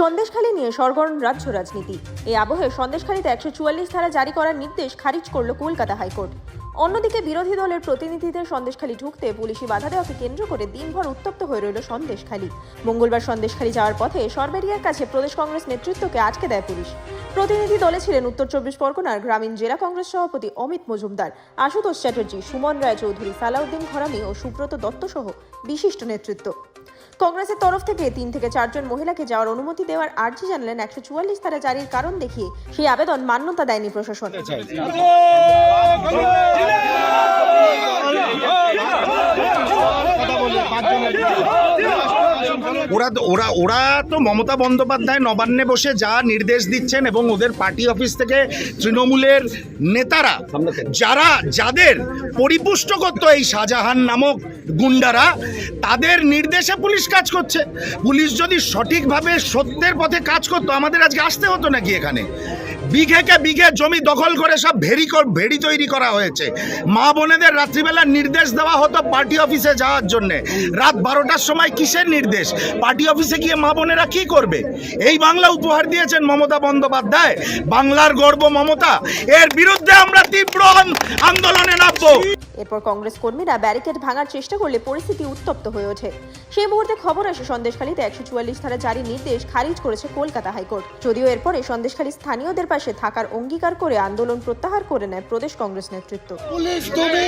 সন্দেশখালী নিয়ে সরগরম রাজ্য রাজনীতি। এই আবহে সন্দেশখালীতে একশো চুয়াল্লিশ ধারা জারি করার নির্দেশ খারিজ করল কলকাতা হাইকোর্ট। অন্যদিকে বিরোধী দলের প্রতিনিধিদের সন্দেশখালী ঢুকতে পুলিশি বাধা দেওয়াকে কেন্দ্র করে দিনভর উত্তপ্ত হয়ে রইল সন্দেশখালী। মঙ্গলবার সন্দেশখালী যাওয়ার পথে সরবেরিয়ার কাছে প্রদেশ কংগ্রেস নেতৃত্বকে আটকে দেয় পুলিশ। প্রতিনিধি দলে ছিলেন উত্তর চব্বিশ পরগনার গ্রামীণ জেলা কংগ্রেস সভাপতি অমিত মজুমদার আশুতোষ চ্যাটার্জি সুমন রায় চৌধুরী সালাউদ্দিন ঘরামি ও সুব্রত দত্ত সহ বিশিষ্ট নেতৃত্ব। কংগ্রেসের তরফ থেকে তিন থেকে চারজন মহিলাকে যাওয়ার অনুমতি দেওয়ার আর্জি জানালেন একশো চুয়াল্লিশ ধারা জারির কারণ দেখিয়ে সেই আবেদন মান্যতা দেয়নি প্রশাসন। ওরা ওরা ওরা তো মমতা বন্দ্যোপাধ্যায় নবান্নে বসে যা নির্দেশ দিচ্ছেন এবং ওদের পার্টি অফিস থেকে তৃণমূলের নেতারা, যারা যাদের পরিপুষ্ট করতো এই শাহজাহান নামক গুন্ডারা, তাদের নির্দেশে পুলিশ কাজ করছে। পুলিশ যদি সঠিকভাবে সত্যের পথে কাজ করতো, আমাদের আজকে আসতে হতো নাকি এখানে? বিঘেকে বিঘে জমি দখল করে সব ভেরি ভেড়ি তৈরি করা হয়েছে। মা বোনেদের রাত্রিবেলা নির্দেশ দেওয়া হতো পার্টি অফিসে যাওয়ার জন্য। রাত বারোটার সময় কিসের নির্দেশ? পার্টি অফিসে গিয়ে মা বোনেরা কি করবে? এই বাংলা উপহার দিয়েছেন মমতা বন্দ্যোপাধ্যায়। বাংলার গর্ব মমতা। এর বিরুদ্ধে আমরা তীব্র আন- আন্দোলনে নামবো। এরপর কংগ্রেস কর্মীরা ব্যারিকেড ভাঙার চেষ্টা করলে পরিস্থিতি উত্তপ্ত হয়ে ওঠে। সেই মুহূর্তে খবর আসে সন্দেশখালীতে একশো চুয়াল্লিশ ধারা জারি নির্দেশ খারিজ করেছে কলকাতা হাইকোর্ট। যদিও এরপরে সন্দেশখালী স্থানীয়দের পাশে থাকার অঙ্গীকার করে আন্দোলন প্রত্যাহার করে নেয় প্রদেশ কংগ্রেস নেতৃত্ব। পুলিশ তুমি